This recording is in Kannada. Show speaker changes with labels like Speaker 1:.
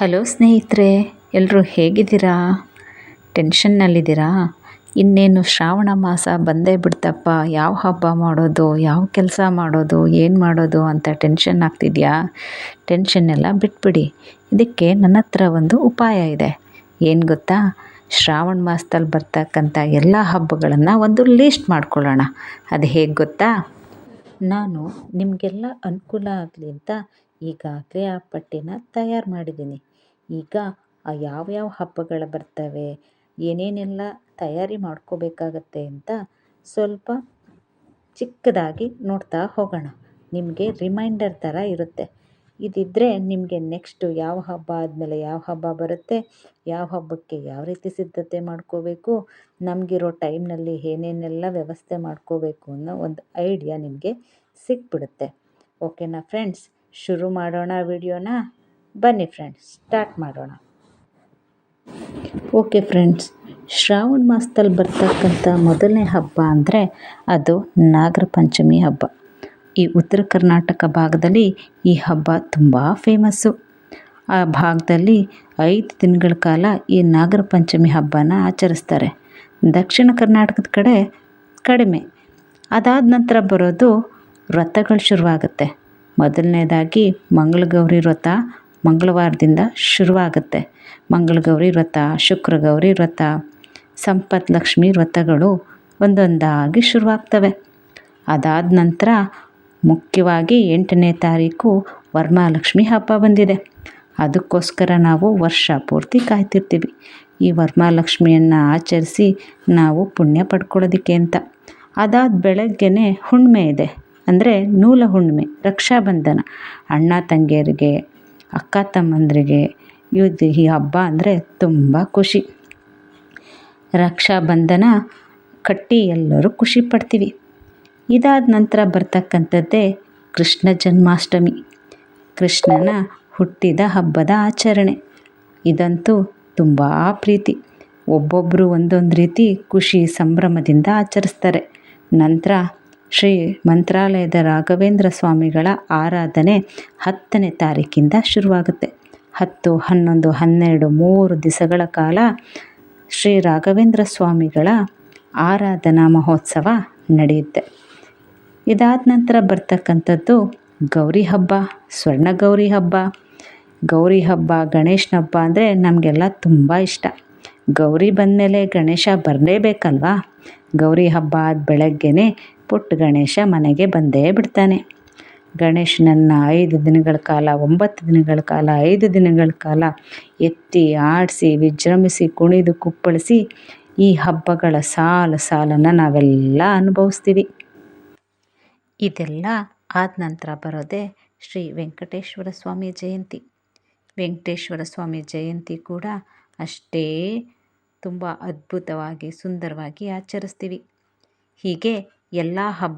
Speaker 1: ಹಲೋ ಸ್ನೇಹಿತರೆ ಎಲ್ಲರೂ ಹೇಗಿದ್ದೀರಾ? ಟೆನ್ಷನ್ನಲ್ಲಿದ್ದೀರಾ? ಇನ್ನೇನು ಶ್ರಾವಣ ಮಾಸ ಬಂದೇ ಬಿಡ್ತಪ್ಪ. ಯಾವ ಹಬ್ಬ ಮಾಡೋದು, ಯಾವ ಕೆಲಸ ಮಾಡೋದು, ಏನು ಮಾಡೋದು ಅಂತ ಟೆನ್ಷನ್ ಆಗ್ತಿದೆಯಾ? ಟೆನ್ಷನ್ ಎಲ್ಲ ಬಿಟ್ಬಿಡಿ. ಇದಕ್ಕೆ ನನ್ನ ಹತ್ರ ಒಂದು ಉಪಾಯ ಇದೆ. ಏನು ಗೊತ್ತಾ? ಶ್ರಾವಣ ಮಾಸದಲ್ಲಿ ಬರ್ತಕ್ಕಂಥ ಎಲ್ಲ ಹಬ್ಬಗಳನ್ನು ಒಂದು ಲೀಸ್ಟ್ ಮಾಡ್ಕೊಳ್ಳೋಣ. ಅದು ಹೇಗೆ ಗೊತ್ತಾ? ನಾನು ನಿಮಗೆಲ್ಲ ಅನುಕೂಲ ಆಗಲಿ ಅಂತ ಈಗಾಗಲೇ ಆ ಪಟ್ಟಿನ ತಯಾರು ಮಾಡಿದ್ದೀನಿ. ಈಗ ಯಾವ್ಯಾವ ಹಬ್ಬಗಳು ಬರ್ತವೆ, ಏನೇನೆಲ್ಲ ತಯಾರಿ ಮಾಡ್ಕೋಬೇಕಾಗತ್ತೆ ಅಂತ ಸ್ವಲ್ಪ ಚಿಕ್ಕದಾಗಿ ನೋಡ್ತಾ ಹೋಗೋಣ. ನಿಮಗೆ ರಿಮೈಂಡರ್ ಥರ ಇರುತ್ತೆ. ಇದಿದ್ದರೆ ನಿಮಗೆ ನೆಕ್ಸ್ಟು ಯಾವ ಹಬ್ಬ ಆದಮೇಲೆ ಯಾವ ಹಬ್ಬ ಬರುತ್ತೆ, ಯಾವ ಹಬ್ಬಕ್ಕೆ ಯಾವ ರೀತಿ ಸಿದ್ಧತೆ ಮಾಡ್ಕೋಬೇಕು, ನಮಗಿರೋ ಟೈಮ್ನಲ್ಲಿ ಏನೇನೆಲ್ಲ ವ್ಯವಸ್ಥೆ ಮಾಡ್ಕೋಬೇಕು ಅನ್ನೋ ಒಂದು ಐಡಿಯಾ ನಿಮಗೆ ಸಿಕ್ಬಿಡುತ್ತೆ. ಓಕೆನಾ ಫ್ರೆಂಡ್ಸ್, ಶುರು ಮಾಡೋಣ ವಿಡಿಯೋನ. ಬನ್ನಿ ಫ್ರೆಂಡ್ಸ್ ಸ್ಟಾರ್ಟ್ ಮಾಡೋಣ. ಓಕೆ ಫ್ರೆಂಡ್ಸ್ ಶ್ರಾವಣ ಮಾಸದಲ್ಲಿ ಬರ್ತಕ್ಕಂಥ ಮೊದಲನೇ ಹಬ್ಬ ಅಂದರೆ ಅದು ನಾಗರ ಪಂಚಮಿ ಹಬ್ಬ. ಈ ಉತ್ತರ ಕರ್ನಾಟಕ ಭಾಗದಲ್ಲಿ ಈ ಹಬ್ಬ ತುಂಬ ಫೇಮಸ್ಸು ಆ ಭಾಗದಲ್ಲಿ ಐದು ದಿನಗಳ ಕಾಲ ಈ ನಾಗರ ಪಂಚಮಿ ಹಬ್ಬನ ಆಚರಿಸ್ತಾರೆ. ದಕ್ಷಿಣ ಕರ್ನಾಟಕದ ಕಡೆ ಕಡಿಮೆ. ಅದಾದ ನಂತರ ಬರೋದು ವ್ರತಗಳು ಶುರುವಾಗುತ್ತೆ. ಮೊದಲನೇದಾಗಿ ಮಂಗಳಗೌರಿ ವ್ರತ ಮಂಗಳವಾರದಿಂದ ಶುರುವಾಗುತ್ತೆ. ಮಂಗಳಗೌರಿ ವ್ರತ, ಶುಕ್ರಗೌರಿ ವ್ರತ, ಸಂಪತ್ ಲಕ್ಷ್ಮಿ ವ್ರತಗಳು ಒಂದೊಂದಾಗಿ ಶುರುವಾಗ್ತವೆ. ಅದಾದ ನಂತರ ಮುಖ್ಯವಾಗಿ ಎಂಟನೇ ತಾರೀಕು ವರ್ಮಾಲಕ್ಷ್ಮಿ ಹಬ್ಬ ಬಂದಿದೆ. ಅದಕ್ಕೋಸ್ಕರ ನಾವು ವರ್ಷ ಪೂರ್ತಿ ಕಾಯ್ತಿರ್ತೀವಿ. ಈ ವರಮಹಾಲಕ್ಷ್ಮಿಯನ್ನು ಆಚರಿಸಿ ನಾವು ಪುಣ್ಯ ಪಡ್ಕೊಳ್ಳೋದಕ್ಕೆ ಅಂತ. ಅದಾದ ಬೆಳಗ್ಗೆ ಹುಣ್ಣಿಮೆ ಇದೆ. ಅಂದರೆ ನೂಲ ಹುಣ್ಣಿಮೆ, ರಕ್ಷಾಬಂಧನ. ಅಣ್ಣ, ತಂಗಿಯರಿಗೆ ಅಕ್ಕ ತಮ್ಮಂದಿರಿಗೆ ಇದು ಈ ಹಬ್ಬ ಅಂದರೆ ತುಂಬ ಖುಷಿ. ರಕ್ಷಾಬಂಧನ ಕಟ್ಟಿ ಎಲ್ಲರೂ ಖುಷಿ ಪಡ್ತೀವಿ. ಇದಾದ ನಂತರ ಬರ್ತಕ್ಕಂಥದ್ದೇ ಕೃಷ್ಣ ಜನ್ಮಾಷ್ಟಮಿ. ಕೃಷ್ಣನ ಹುಟ್ಟಿದ ಹಬ್ಬದ ಆಚರಣೆ. ಇದಂತೂ ತುಂಬ ಪ್ರೀತಿ. ಒಬ್ಬೊಬ್ಬರು ಒಂದೊಂದು ರೀತಿ ಖುಷಿ ಸಂಭ್ರಮದಿಂದ ಆಚರಿಸ್ತಾರೆ. ನಂತರ ಶ್ರೀ ಮಂತ್ರಾಲಯದ ರಾಘವೇಂದ್ರ ಸ್ವಾಮಿಗಳ ಆರಾಧನೆ ಹತ್ತನೇ ತಾರೀಕಿಂದ ಶುರುವಾಗುತ್ತೆ. ಹತ್ತು, ಹನ್ನೊಂದು, ಹನ್ನೆರಡು, ಮೂರು ದಿವಸಗಳ ಕಾಲ ಶ್ರೀ ರಾಘವೇಂದ್ರ ಸ್ವಾಮಿಗಳ ಆರಾಧನಾ ಮಹೋತ್ಸವ ನಡೆಯುತ್ತೆ. ಇದಾದ ನಂತರ ಬರ್ತಕ್ಕಂಥದ್ದು ಗೌರಿ ಹಬ್ಬ, ಸ್ವರ್ಣ ಗೌರಿ ಹಬ್ಬ. ಗೌರಿ ಹಬ್ಬ, ಗಣೇಶನ ಹಬ್ಬ ಅಂದರೆ ನಮಗೆಲ್ಲ ತುಂಬ ಇಷ್ಟ. ಗೌರಿ ಬಂದಮೇಲೆ ಗಣೇಶ ಬರಲೇಬೇಕಲ್ವಾ? ಗೌರಿ ಹಬ್ಬ ಆದ ಬೆಳಗ್ಗೆನೇ ಪುಟ್ಟ ಗಣೇಶ ಮನೆಗೆ ಬಂದೇ ಬಿಡ್ತಾನೆ. ಗಣೇಶನನ್ನು ಐದು ದಿನಗಳ ಕಾಲ, ಒಂಬತ್ತು ದಿನಗಳ ಕಾಲ, ಐದು ದಿನಗಳ ಕಾಲ ಎತ್ತಿ ಆಡಿಸಿ, ವಿಜೃಂಭಿಸಿ, ಕುಣಿದು, ಕುಪ್ಪಳಿಸಿ ಈ ಹಬ್ಬಗಳ ಸಾಲು ಸಾಲನ್ನು ನಾವೆಲ್ಲ ಅನುಭವಿಸ್ತೀವಿ. ಇದೆಲ್ಲ ಆದ ನಂತರ ಬರೋದೇ ಶ್ರೀ ವೆಂಕಟೇಶ್ವರ ಸ್ವಾಮಿ ಜಯಂತಿ. ವೆಂಕಟೇಶ್ವರ ಸ್ವಾಮಿ ಜಯಂತಿ ಕೂಡ ಅಷ್ಟೇ ತುಂಬ ಅದ್ಭುತವಾಗಿ, ಸುಂದರವಾಗಿ ಆಚರಿಸ್ತೀವಿ. ಹೀಗೆ ಎಲ್ಲ ಹಬ್ಬ